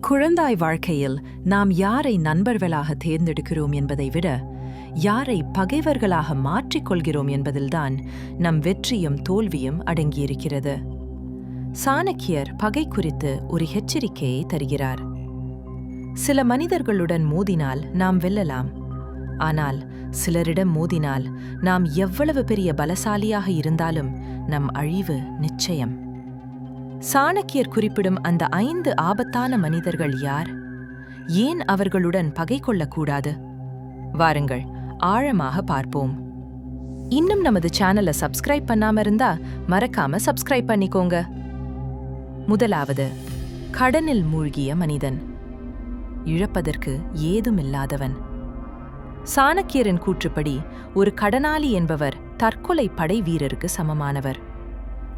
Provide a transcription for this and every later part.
குழந்தாய் வாழ்க்கையில் நாம் யாரை நண்பர்களாக தேர்ந்தெடுக்கிறோம் என்பதை விட யாரை பகைவர்களாக மாற்றிக்கொள்கிறோம் என்பதில்தான் நம் வெற்றியும் தோல்வியும் அடங்கியிருக்கிறது. சாணக்கியர் பகை குறித்து ஒரு எச்சரிக்கையை தருகிறார். சில மனிதர்களுடன் மோதினால் நாம் வெல்லலாம். ஆனால் சிலரிடம் மோதினால் நாம் எவ்வளவு பெரிய பலசாலியாக இருந்தாலும் நம் அழிவு நிச்சயம். சாணக்கியர் குறிப்பிடும் அந்த ஐந்து ஆபத்தான மனிதர்கள் யார்? ஏன் அவர்களுடன் பகை கொள்ளக்கூடாது? வாருங்கள் ஆழமாக பார்ப்போம். இன்னும் நமது சேனலை சப்ஸ்கிரைப் பண்ணாம இருந்தா மறக்காம சப்ஸ்கிரைப் பண்ணிக்கோங்க. முதலாவது கடனில் மூழ்கிய மனிதன். இழப்பதற்கு ஏதுமில்லாதவன். சாணக்கியரின் கூற்றுப்படி ஒரு கடனாளி என்பவர் தற்கொலை படை வீரருக்கு சமமானவர்.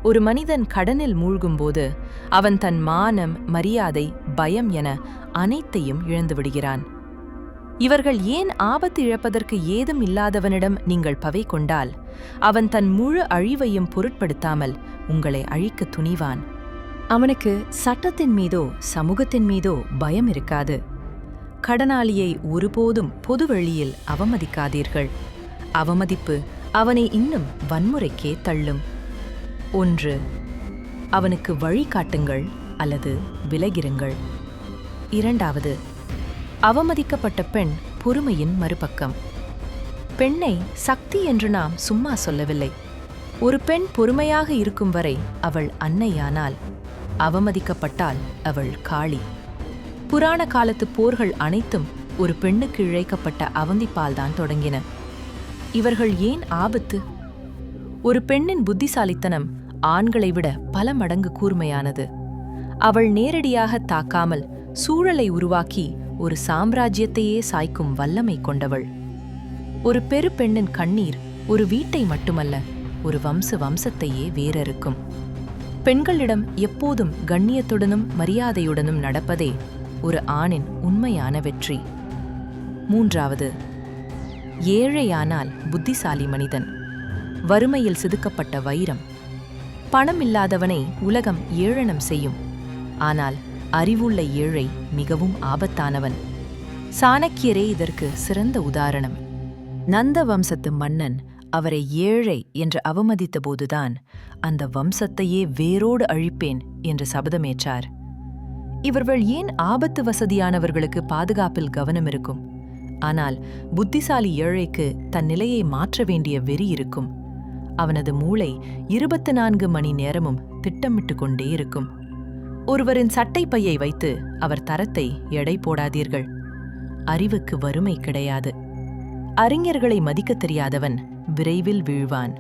ஒரு மனிதன் கடனில் மூழ்கும்போது அவன் தன் மானம் மரியாதை பயம் என அனைத்தையும் இழந்துவிடுகிறான் இவர்கள் ஏன் ஆபத்து இழப்பதற்கு ஏதும் இல்லாதவனிடம் நீங்கள் பவை கொண்டால் அவன் தன் முழு அழிவையும் பொருட்படுத்தாமல் உங்களை அழிக்க துணிவான். அவனுக்கு சட்டத்தின் மீதோ சமூகத்தின் மீதோ பயம் இருக்காது. கடனாளியை ஒருபோதும் பொதுவெளியில் அவமதிக்காதீர்கள். அவமதிப்பு அவனை இன்னும் வன்முறைக்கே தள்ளும். ஒன்று. அவனுக்கு வழிகாட்டுங்கள் அல்லது விலகிருங்கள். இரண்டாவது அவமதிக்கப்பட்ட பெண் பொறுமையின் மறுபக்கம். பெண்ணை சக்தி என்று நாம் சும்மா சொல்லவில்லை. ஒரு பெண் பொறுமையாக இருக்கும் வரை அவள் அன்னையானால் அவமதிக்கப்பட்டால் அவள் காளி. புராண காலத்து போர்கள் அனைத்தும் ஒரு பெண்ணுக்கு இழைக்கப்பட்ட அவந்திப்பால்தான் தொடங்கின. இவர்கள் ஏன் ஆபத்து? ஒரு பெண்ணின் புத்திசாலித்தனம் ஆண்களை விட பல மடங்கு கூர்மையானது. அவள் நேரடியாக தாக்காமல் சூழலை உருவாக்கி ஒரு சாம்ராஜ்யத்தையே சாய்க்கும் வல்லமை கொண்டவள். ஒரு பெரு பெண்ணின் கண்ணீர் ஒரு வீட்டை மட்டுமல்ல ஒரு வம்ச வம்சத்தையே வேறறுக்கும் பெண்களிடம் எப்போதும் கண்ணியத்துடனும் மரியாதையுடனும் நடப்பதே ஒரு ஆணின் உண்மையான வெற்றி. மூன்றாவது ஏழையானால் புத்திசாலி மனிதன். வறுமையில் செதுக்கப்பட்ட வைரம் பணம் இல்லாதவனை உலகம் ஏழனம் செய்யும். ஆனால் அறிவுள்ள ஏழை மிகவும் ஆபத்தானவன். சாணக்கியரே இதற்கு சிறந்த உதாரணம். நந்த வம்சத்து மன்னன் அவரை ஏழை என்று அவமதித்த போதுதான் அந்த வம்சத்தையே வேரோடு அழிப்பேன் என்று சபதமேற்றார். இவர்கள் ஏன் ஆபத்து வசதியானவர்களுக்கு பாதுகாப்பில் கவனம் இருக்கும்? ஆனால் புத்திசாலி ஏழைக்கு தன் நிலையை மாற்ற வேண்டிய வெறி இருக்கும். அவனது மூளை இருபத்து நான்கு மணி நேரமும் திட்டமிட்டு கொண்டே இருக்கும். ஒருவரின் சட்டை பையை வைத்து அவர் தரத்தை எடை போடாதீர்கள். அறிவுக்கு வறுமை கிடையாது. அறிஞர்களை மதிக்கத் தெரியாதவன் விரைவில் வீழ்வான்.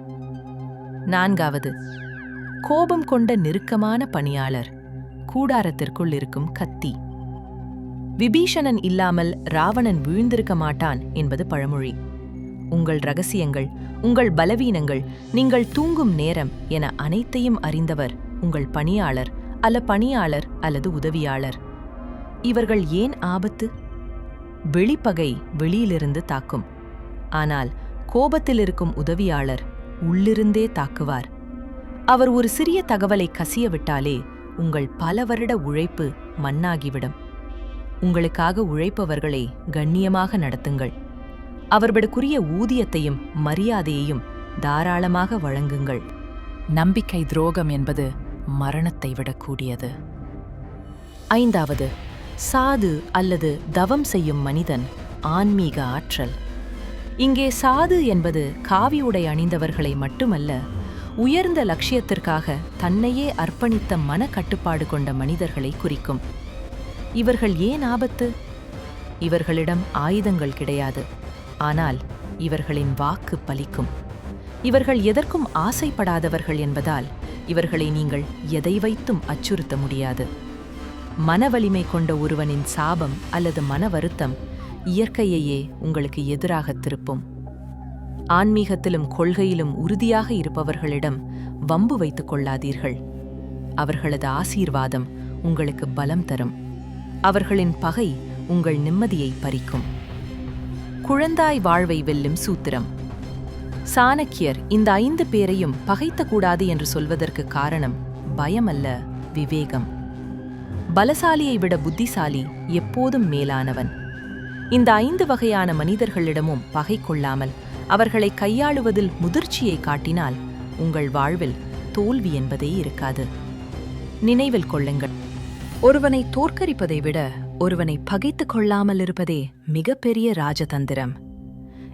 நான்காவது கோபம் கொண்ட நெருக்கமான பணியாளர் கூடாரத்திற்குள் இருக்கும் கத்தி. விபீஷணன் இல்லாமல் ராவணன் வீழ்ந்திருக்க மாட்டான் என்பது பழமொழி. உங்கள் ரகசியங்கள் உங்கள் பலவீனங்கள் நீங்கள் தூங்கும் நேரம் என அனைத்தையும் அறிந்தவர் உங்கள் பணியாளர் அல்ல பணியாளர் அல்லது உதவியாளர். இவர்கள் ஏன் ஆபத்து? வெளிப்பகை வெளியிலிருந்து தாக்கும். ஆனால் கோபத்தில் இருக்கும் உதவியாளர் உள்ளிருந்தே தாக்குவார். அவர் ஒரு சிறிய தகவலை கசிய விட்டாலே உங்கள் பல வருட உழைப்பு மண்ணாகிவிடும். உங்களுக்காக உழைப்பவர்களை கண்ணியமாக நடத்துங்கள். அவர்களுக்குரிய ஊதியத்தையும் மரியாதையையும் தாராளமாக வழங்குங்கள். நம்பிக்கை துரோகம் என்பது மரணத்தை விடக்கூடியது. ஐந்தாவது சாது அல்லது தவம் செய்யும் மனிதன் ஆன்மீக ஆற்றல். இங்கே சாது என்பது காவி உடை அணிந்தவர்களை மட்டுமல்ல உயர்ந்த லட்சியத்திற்காக தன்னையே அர்ப்பணித்த மன கட்டுப்பாடு கொண்ட மனிதர்களை குறிக்கும். இவர்கள் ஏன் ஆபத்து? இவர்களிடம் ஆயுதங்கள் கிடையாது. ஆனால் இவர்களின் வாக்கு பலிக்கும். இவர்கள் எதற்கும் ஆசைப்படாதவர்கள் என்பதால் இவர்களை நீங்கள் எதை வைத்தும் அச்சுறுத்த முடியாது. மன வலிமை கொண்ட ஒருவனின் சாபம் அல்லது மன வருத்தம் இயற்கையையே உங்களுக்கு எதிராக திருப்பும். ஆன்மீகத்திலும் கொள்கையிலும் உறுதியாக இருப்பவர்களிடம் வம்பு வைத்துக் கொள்ளாதீர்கள். அவர்களது ஆசீர்வாதம் உங்களுக்கு பலம் தரும். அவர்களின் பகை உங்கள் நிம்மதியை பறிக்கும். குழந்தாய் வாழ்வை வெல்லும் சூத்திரம். சாணக்கியர் இந்த ஐந்து பேரையும் பகைத்தக்கூடாது என்று சொல்வதற்கு காரணம் பயமல்ல விவேகம். பலசாலியை விட புத்திசாலி எப்போதும் மேலானவன். இந்த ஐந்து வகையான மனிதர்களிடமும் பகை கொள்ளாமல் அவர்களை கையாளுவதில் முதிர்ச்சியை காட்டினால் உங்கள் வாழ்வில் தோல்வி என்பதே இருக்காது. நினைவில் கொள்ளுங்கள். ஒருவனை தோற்கடிப்பதை விட ஒருவனை பகைத்துக் கொள்ளாமல் இருப்பதே மிகப்பெரிய ராஜதந்திரம்.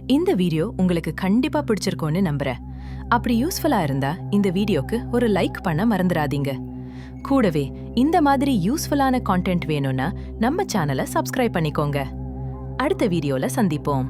இந்த வீடியோ உங்களுக்கு கண்டிப்பா பிடிச்சிருக்கோன்னு நம்புறேன். அப்படி யூஸ்ஃபுல்லா இருந்தா இந்த வீடியோக்கு ஒரு லைக் பண்ண மறந்துடாதீங்க. கூடவே இந்த மாதிரி யூஸ்ஃபுல்லான கான்டென்ட் வேணும்னா நம்ம சேனலை சப்ஸ்கிரைப் பண்ணிக்கோங்க. அடுத்த வீடியோல சந்திப்போம்.